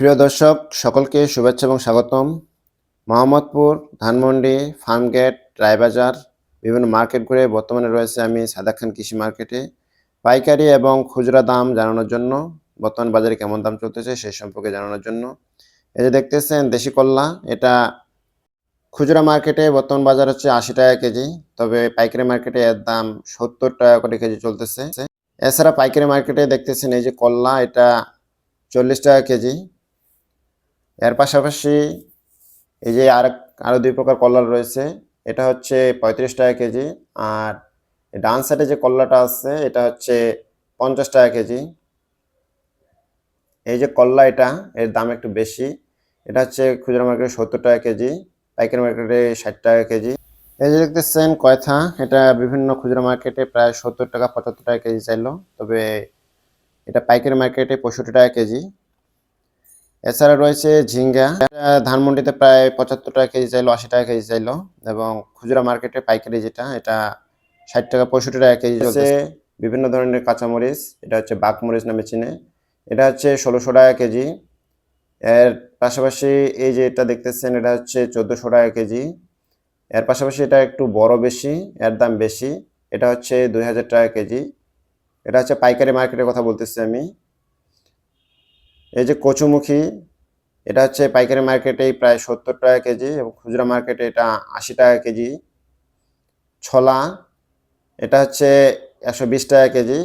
প্রিয় দর্শক, সকলকে শুভেচ্ছা এবং স্বাগতম। মোহাম্মদপুর, ধানমন্ডি, ফার্মগেট, রায়বাজার, বিভিন্ন মার্কেট ঘুরে বর্তমানে রয়েছে আমি সাদা খান কৃষি মার্কেটে। পাইকারি এবং খুচরা দাম জানানোর জন্য, বর্তমান বাজারে কেমন দাম চলতেছে সেই সম্পর্কে জানানোর জন্য। এই যে দেখতেছেন, দেশি কল্লা, এটা খুচরা মার্কেটে বর্তমান বাজার হচ্ছে আশি টাকা কেজি, তবে পাইকারি মার্কেটে এর দাম সত্তর টাকা করে কেজি চলতেছে। এছাড়া পাইকারি মার্কেটে দেখতেছেন এই যে কল্লা, এটা চল্লিশ টাকা কেজি এর পাশাপাশি এই যে আর আরও দুই প্রকার কল্লা রয়েছে, এটা হচ্ছে পঁয়ত্রিশ টাকা কেজি, আর ডান সাইডে যে কল্লাটা আছে, এটা হচ্ছে পঞ্চাশ টাকা কেজি। এই যে কল্লা এটা, এর দাম একটু বেশি, এটা হচ্ছে খুচরা মার্কেটে সত্তর টাকা কেজি, পাইকারি মার্কেটে ষাট টাকা কেজি। এই যে দেখতেছেন কয়থা, এটা বিভিন্ন খুচরা মার্কেটে প্রায় সত্তর টাকা পঁচাত্তর টাকা কেজি চাইলো, তবে এটা পাইকারি মার্কেটে পঁয়ষট্টি টাকা কেজি। এছাড়া রয়েছে ঝিঙ্গা। ধানমন্ডিতে প্রায় পঁচাত্তর টাকা কেজি চাইলো আশি টাকা কেজি চাইলো এবং খুচরা মার্কেটে পাইকারি যেটা এটা ষাট টাকা পঁয়ষট্টি টাকা কেজি চলছে বিভিন্ন ধরনের কাঁচামরিচ এটা হচ্ছে বাঘমরিচ নামে চিনে। এটা হচ্ছে ষোলোশো টাকা কেজি। এর পাশাপাশি এই যে এটা দেখতেছেন এটা হচ্ছে চোদ্দোশো টাকা কেজি। এর পাশাপাশি এটা একটু বড় বেশি এর দাম বেশি। এটা হচ্ছে দুই হাজার টাকা কেজি। এটা হচ্ছে পাইকারি মার্কেটের কথা বলতেছি আমি। এই যে কচুমুখী, এটা হচ্ছে পাইকারি মার্কেটেই প্রায় সত্তর টাকা কেজি এবং খুচরা মার্কেটে এটা আশি টাকা কেজি। ছলা, এটা হচ্ছে একশো বিশ টাকা কেজি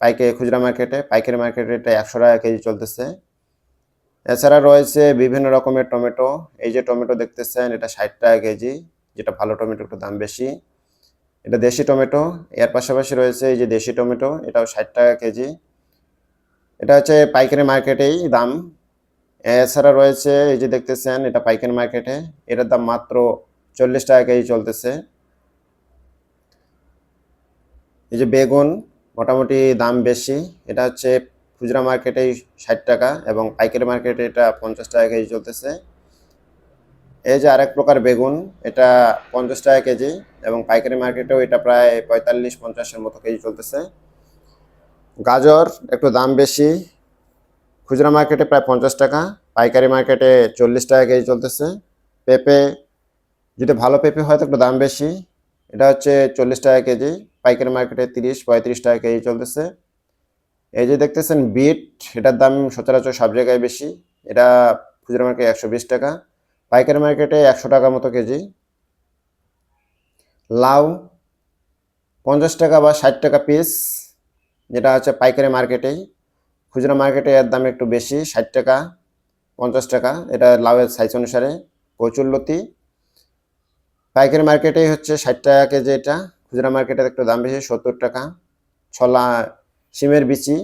পাইকারি খুচরা মার্কেটে। পাইকারি মার্কেটে এটা একশো টাকা কেজি চলতেছে। এছাড়া রয়েছে বিভিন্ন রকমের টমেটো। এই যে টমেটো দেখতেছেন, এটা ষাট টাকা কেজি, যেটা ভালো টমেটো একটু দাম বেশি। এটা দেশি টমেটো, এর পাশাপাশি রয়েছে এই যে দেশি টমেটো, এটাও ষাট টাকা কেজি। এটা হচ্ছে পাইকারি মার্কেটেই দাম। এছাড়া রয়েছে, এই যে দেখতেছেন, এটা পাইকারি মার্কেটে। এটার দাম মাত্র চল্লিশ টাকা কেজি চলতেছে। এই যে বেগুন, মোটামুটি দাম বেশি। এটা হচ্ছে খুচরা মার্কেটে ষাট টাকা এবং পাইকারি মার্কেটে এটা পঞ্চাশ টাকা কেজি চলতেছে। এই যে আরেক প্রকার বেগুন, এটা পঞ্চাশ টাকা কেজি এবং পাইকারি মার্কেটেও এটা প্রায় পঁয়তাল্লিশ, পঞ্চাশের মতো কেজি চলতেছে। গাজর একটু দাম বেশি। খুচরা মার্কেটে প্রায় পঞ্চাশ টাকা, পাইকারি মার্কেটে চল্লিশ টাকা কেজি চলতেছে। পেঁপে, যদি ভালো পেঁপে হয় তো একটু দাম বেশি। এটা হচ্ছে চল্লিশ টাকা কেজি, পাইকারি মার্কেটে তিরিশ, পঁয়ত্রিশ টাকা কেজি চলতেছে। এই যে দেখতেছেন বিট, এটার দাম সচরাচর সব জায়গায় বেশি। এটা খুচরা মার্কেটে একশো বিশ টাকা, পাইকারি মার্কেটে একশো টাকা মতো কেজি। লাউ, পঞ্চাশ টাকা বা ষাট টাকা পিস যেটা হচ্ছে পাইকারি মার্কেটেই খুচরা মার্কেটে এর দাম একটু বেশি, ষাট টাকা, পঞ্চাশ টাকা। এটা লাউয়ের সাইজ অনুসারে কচুরলতি পাইকারি মার্কেটেই হচ্ছে ষাট টাকা কেজি এটা। খুচরা মার্কেটে একটু দাম বেশি, সত্তর টাকা। ছলা সিমের বিচি,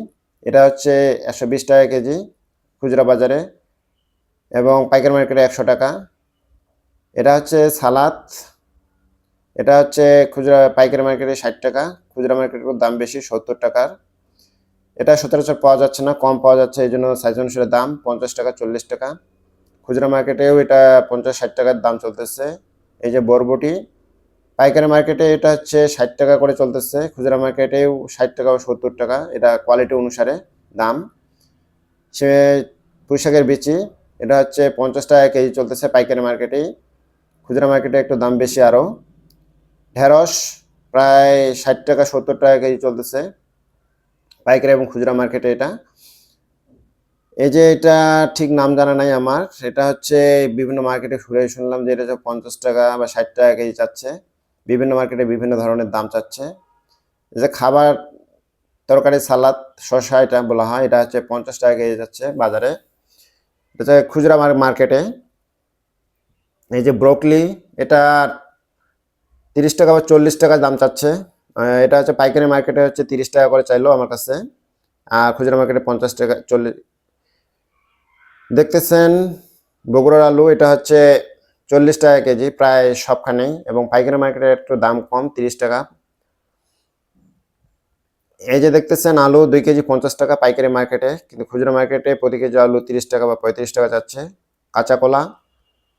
এটা হচ্ছে একশো বিশ টাকা কেজি খুচরা বাজারে। এবং পাইকারি মার্কেটে একশো টাকা। এটা হচ্ছে সালাদ। এটা হচ্ছে খুচরা পাইকারি মার্কেটে ষাট টাকা। খুচরা মার্কেটের দাম বেশি, সত্তর টাকার। এটা সচরাচর পাওয়া যাচ্ছে না, কম পাওয়া যাচ্ছে, এই জন্য সাইজ অনুসারে দাম পঞ্চাশ টাকা, চল্লিশ টাকা। খুচরা মার্কেটেও এটা পঞ্চাশ, ষাট টাকার দাম চলতেছে। এই যে বরবটি, পাইকারি মার্কেটে এটা হচ্ছে ষাট টাকা করে চলতেছে। খুচরা মার্কেটেও ষাট টাকা ও সত্তর টাকা, এটা কোয়ালিটি অনুসারে দাম। সে পুঁইশাকের বিচি, এটা হচ্ছে পঞ্চাশ টাকা কেজি চলতেছে পাইকারি মার্কেটেই খুচরা মার্কেটে একটু দাম বেশি আরও। ঢেঁড়স প্রায় ষাট টাকা, সত্তর টাকা কেজি চলতেছে। পাইকারি এবং খুচরা মার্কেটে এটা। এই যে এটা ঠিক নাম জানা নাই আমার। এটা হচ্ছে বিভিন্ন মার্কেটে ঘুরে শুনলাম যে এটা হচ্ছে পঞ্চাশ টাকা বা ষাট টাকা কেজি চাচ্ছে। বিভিন্ন মার্কেটে বিভিন্ন ধরনের দাম চাচ্ছে। যে খাবার তরকারি, সালাদ, শসা এটা বলা হয়। এটা হচ্ছে পঞ্চাশ টাকা কেজি যাচ্ছে বাজারে। এটা খুচরা মার্কেটে। এই যে ব্রোকলি, এটা তিরিশ টাকা বা চল্লিশ টাকা দাম চাচ্ছে। এটা হচ্ছে পাইকারি মার্কেটে হচ্ছে তিরিশ টাকা করে চাইলো আমার কাছে। আর খুচরা মার্কেটে পঞ্চাশ টাকা, চল্লিশ দেখতেছেন বগুড়ার আলু, এটা হচ্ছে চল্লিশ টাকা কেজি, প্রায় সবখানেই এবং পাইকারি মার্কেটে একটু দাম কম, তিরিশ টাকা। এই যে দেখতেছেন আলু, দুই কেজি পঞ্চাশ টাকা পাইকারি মার্কেটে। কিন্তু খুচরা মার্কেটে প্রতি কেজি আলু তিরিশ টাকা বা পঁয়ত্রিশ টাকা যাচ্ছে কাঁচা কলা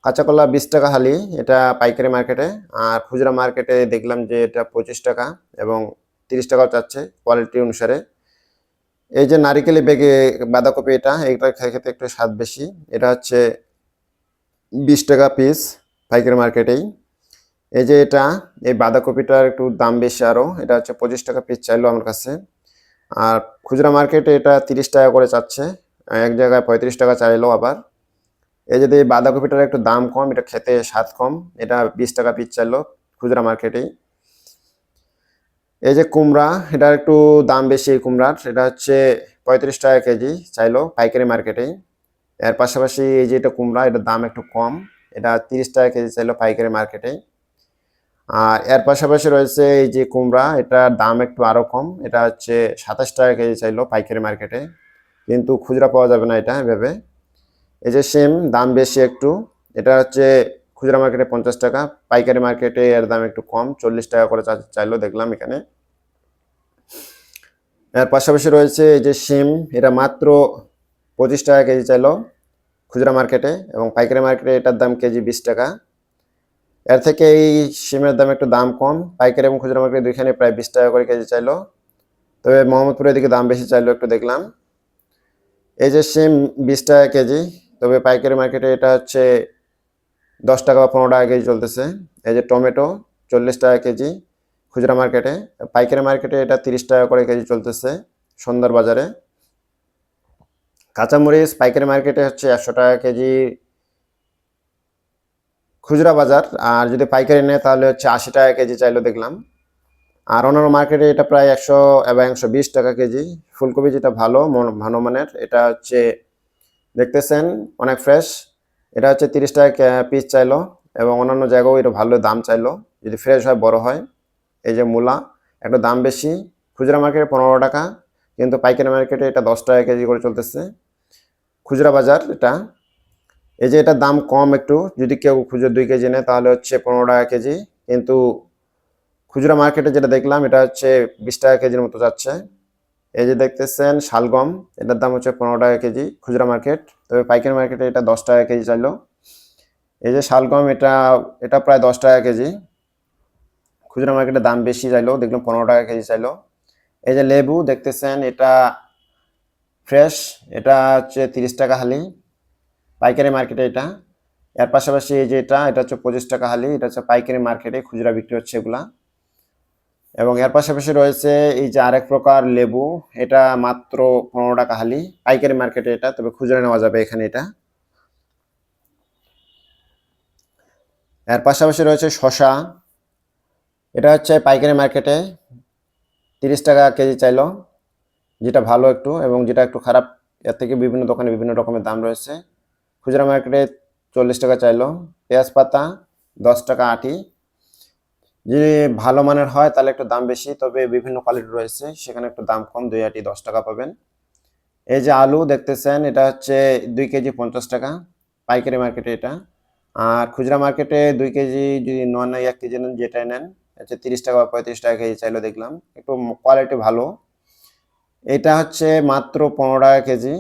কাঁচা কলা বিশ টাকা হালি, এটা পাইকারি মার্কেটে। আর খুচরা মার্কেটে দেখলাম যে এটা পঁচিশ টাকা এবং তিরিশ টাকাও চাচ্ছে কোয়ালিটি অনুসারে। এই যে নারিকেলি বেগে বাঁধাকপি এটা এটা খেতে একটু স্বাদ বেশি। এটা হচ্ছে বিশ টাকা পিস পাইকারি মার্কেটেই। এই যে এটা, এই বাঁধাকপিটার একটু দাম বেশি আরও, এটা হচ্ছে পঁচিশ টাকা পিস চাইলো আমার কাছে। আর খুচরা মার্কেটে এটা তিরিশ টাকা করে চাচ্ছে, এক জায়গায় পঁয়ত্রিশ টাকা চাইলো আবার। এই যদি বাঁধাকপিটার একটু দাম কম, এটা খেতে স্বাদ কম, এটা বিশ টাকা পিস চাইলো খুচরা মার্কেটেই। এই যে কুমড়া, এটার একটু দাম বেশি এই কুমড়ার, এটা হচ্ছে পঁয়ত্রিশ টাকা কেজি চাইলো পাইকারি মার্কেটেই। এর পাশাপাশি এই যে এটা কুমড়া, এটার দাম একটু কম, এটা তিরিশ টাকা কেজি চাইলো পাইকারি মার্কেটে আর এর পাশাপাশি রয়েছে এই যে কুমড়া, এটার দাম একটু আরও কম, এটা হচ্ছে সাতাশ টাকা কেজি চাইলো পাইকারি মার্কেটে কিন্তু খুচরা পাওয়া যাবে না এটা এভাবে। এই যে সেম, দাম বেশি একটু। এটা হচ্ছে খুচরা মার্কেটে পঞ্চাশ টাকা, পাইকারি মার্কেটে এর দাম একটু কম, চল্লিশ টাকা করে চাইলো দেখলাম এখানে। এর পাশাপাশি রয়েছে এই যে সিম, এটা মাত্র পঁচিশ টাকা কেজি চাইলো খুচরা মার্কেটে এবং পাইকারি মার্কেটে এটার দাম কেজি বিশ টাকা। এর থেকে এই সিমের দাম একটু দাম কম, পাইকারি এবং খুচরা মার্কেটে দুইখানে প্রায় বিশ টাকা করে কেজি চাইলো। তবে মোহাম্মদপুরের দিকে দাম বেশি চাইলো একটু দেখলাম। এই যে সিম বিশ টাকা কেজি তবে পাইকারি মার্কেটে এটা হচ্ছে দশ টাকা বা পনেরো টাকা কেজি চলতেছে। এই যে টমেটো চল্লিশ টাকা কেজি খুচরা মার্কেটে। পাইকারি মার্কেটে এটা তিরিশ টাকা করে কেজি চলতেছে সন্ধ্যার বাজারে। কাঁচামরিচ পাইকারি মার্কেটে হচ্ছে একশো টাকা কেজি খুচরা বাজার। আর যদি পাইকারি নেয় তাহলে হচ্ছে আশি টাকা কেজি চাইলো দেখলাম। আর অন্যান্য মার্কেটে এটা প্রায় একশো এবং একশো বিশ টাকা কেজি। ফুলকপি যেটা ভালো ভালো মানের, এটা হচ্ছে দেখতেছেন, অনেক ফ্রেশ এটা হচ্ছে তিরিশ টাকা পিস চাইলো এবং অন্যান্য জায়গাও এটা ভালো দাম চাইলো। যদি ফ্রেশ হয়, বড় হয়, এই যে মূলা, একটু দাম বেশি। খুচরা মার্কেটে পনেরো টাকা, কিন্তু পাইকারি মার্কেটে এটা দশ টাকা কেজি করে চলতেছে। খুচরা বাজার এটা। এই যে এটার দাম কম একটু, যদি কেউ খুচরো দুই কেজি নেয়, তাহলে হচ্ছে পনেরো টাকা কেজি। কিন্তু খুচরা মার্কেটে যেটা দেখলাম, এটা হচ্ছে বিশ টাকা কেজির মতো যাচ্ছে। এই যে দেখতেছেন শালগম, এটার দাম হচ্ছে পনেরো টাকা কেজি, খুচরা মার্কেট। তবে পাইকারি মার্কেটে এটা দশ টাকা কেজি চাইলো। এই যে শালগম, এটা এটা প্রায় দশ টাকা কেজি। খুচরা মার্কেটে দাম বেশি চাইলো, দেখলাম পনেরো টাকা কেজি চাইলো। এই যে লেবু, দেখতেছেন এটা ফ্রেশ, এটা হচ্ছে তিরিশ টাকা হালি। পাইকারি মার্কেটে এটা। এর পাশাপাশি এই যে এটা এটা হচ্ছে পঁচিশ টাকা হালি, এটা হচ্ছে পাইকারি মার্কেটে খুচরা বিক্রি হচ্ছে এগুলা। এবং এর পাশাপাশি রয়েছে এই যে আরেক প্রকার লেবু, এটা মাত্র পনেরো টাকা হালি। পাইকারি মার্কেটে এটা, তবে খুচরা নেওয়া যাবে এখানে এটা। এর পাশাপাশি রয়েছে শশা এটা হচ্ছে পাইকারি মার্কেটে তিরিশ টাকা কেজি চাইলো, যেটা ভালো একটু এবং যেটা একটু খারাপ, এর থেকে বিভিন্ন দোকানে বিভিন্ন রকমের দাম রয়েছে। খুচরা মার্কেটে চল্লিশ টাকা চাইলো। পেঁয়াজ পাতা দশ টাকা আটি। যদি ভালো মানের হয়, তাহলে একটু দাম বেশি। তবে বিভিন্ন কোয়ালিটি রয়েছে, সেখানে একটু দাম কম, দুই আটি দশ টাকা পাবেন। এই যে আলু দেখতেছেন, এটা হচ্ছে দুই কেজি পঞ্চাশ টাকা, পাইকারি মার্কেটে এটা। আর খুচরা মার্কেটে দুই কেজি যদি নয় নন এক কেজি নেন, যেটাই নেন হচ্ছে তিরিশ টাকা বা পঁয়ত্রিশ টাকা কেজি চাইলো দেখলাম। একটু কোয়ালিটি ভালো। এটা হচ্ছে মাত্র পনেরো টাকা কেজি।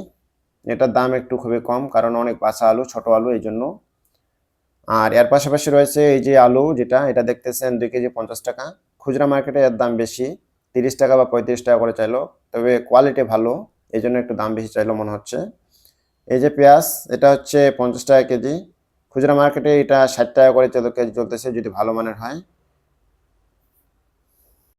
এটার দাম একটু খুবই কম, কারণ অনেক বাসা আলু, ছোট আলু, এই জন্য। আর এর পাশাপাশি রয়েছে এই যে আলু, যেটা, এটা দেখতেছেন দুই কেজি পঞ্চাশ টাকা। খুচরা মার্কেটে এর দাম বেশি, তিরিশ টাকা বা পঁয়ত্রিশ টাকা করে চাইলো, তবে কোয়ালিটি ভালো, এই জন্য একটু দাম বেশি চাইলো মনে হচ্ছে। এই যে পেঁয়াজ, এটা হচ্ছে পঞ্চাশ টাকা কেজি, খুচরা মার্কেটে এটা ষাট টাকা করে চলো কেজি চলতেছে, যদি ভালো মানের হয়।